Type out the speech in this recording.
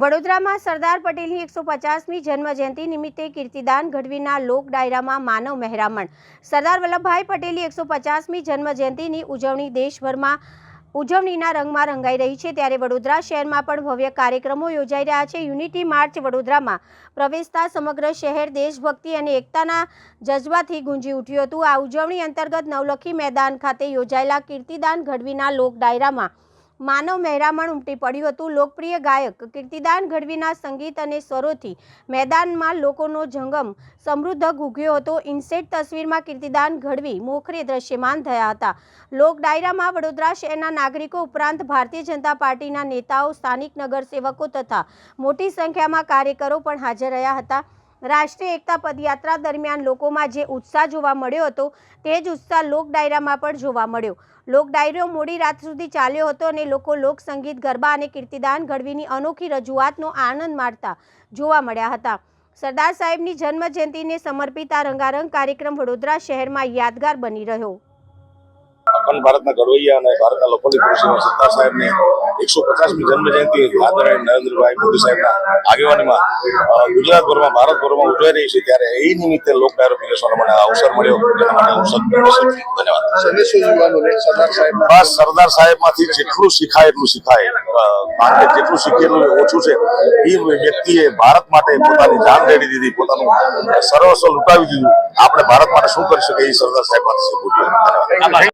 વડોદરામાં સરદાર પટેલની એકસો પચાસમી જન્મજયંતિ નિમિત્તે કીર્તિદાન ગઢવીના લોક ડાયરામાં માનવ મહેરામણ. સરદાર વલ્લભભાઈ પટેલની એકસો પચાસમી જન્મજયંતિની ઉજવણી દેશભરમાં ઉજવણીના રંગમાં રંગાઈ રહી છે. ત્યારે વડોદરા શહેરમાં પણ ભવ્ય કાર્યક્રમો યોજાઈ રહ્યા છે. યુનિટી માર્ચ વડોદરામાં પ્રવેશતા સમગ્ર શહેર દેશભક્તિ અને એકતાના જજ્બાથી ગુંજી ઉઠ્યું હતું. આ ઉજવણી અંતર્ગત નવલખી મેદાન ખાતે યોજાયેલા કીર્તિદાન ગઢવીના લોક ડાયરામાં માનવ મહેરામણ ઉમટી પડ્યું હતું. લોકપ્રિય ગાયક કીર્તિદાન ગઢવીના સંગીત અને સ્વરોથી મેદાનમાં લોકોનો જંગમ સમૃદ્ધ ગુગ્યો હતો. ઇન્સેટ તસવીરમાં કીર્તિદાન ગઢવી મોખરે દ્રશ્યમાન થયા હતા. લોક ડાયરામાં વડોદરા શહેરના નાગરિકો ઉપરાંત ભારતીય જનતા પાર્ટીના નેતાઓ, સ્થાનિક નગરસેવકો તથા મોટી સંખ્યામાં કાર્યકરો પણ હાજર રહ્યા હતા. રાષ્ટ્રીય એકતા પદયાત્રા દરમિયાન લોકોમાં જે ઉત્સાહ જોવા મળ્યો હતો, તે જ ઉત્સાહ લોક ડાયરામાં પણ જોવા મળ્યો. લોક મોડી રાત સુધી ચાલ્યો હતો અને લોકો લોક સંગીત, ગરબા અને કીર્તિદાન ગઢવીની અનોખી રજૂઆતનો આનંદ માણતા જોવા મળ્યા હતા. સરદાર સાહેબની જન્મજયંતિને સમર્પિત આ રંગારંગ કાર્યક્રમ વડોદરા શહેરમાં યાદગાર બની રહ્યો. અખંડ ભારતના ઘડવૈયા અને ભારતના લોકોની કૃષિમાં સત્તા સાહેબને એકસો પચાસમી જન્મજયંતિ આદરણીય નરેન્દ્રભાઈ મોદી સાહેબના આગેવાનીમાં ગુજરાતભરમાં, ભારતભરમાં ઉજવાઈ રહી છે ત્યારે એ નિમિત્તે લોક ડાયરો મને અવસર મળ્યો. ધન્યવાદ. બસ સરદાર સાહેબમાંથી જેટલું શીખાય એટલું શીખાય. કારણ કે જેટલું શીખેલું ઓછું છે. એ વ્યક્તિએ ભારત માટે પોતાની જાન રેડી દીધી, પોતાનું સર્વસ્વ લૂંટાવી દીધું. આપણે ભારત માટે શું કરી શકીએ એ સરદાર સાહેબ માટે શીખવું જોઈએ.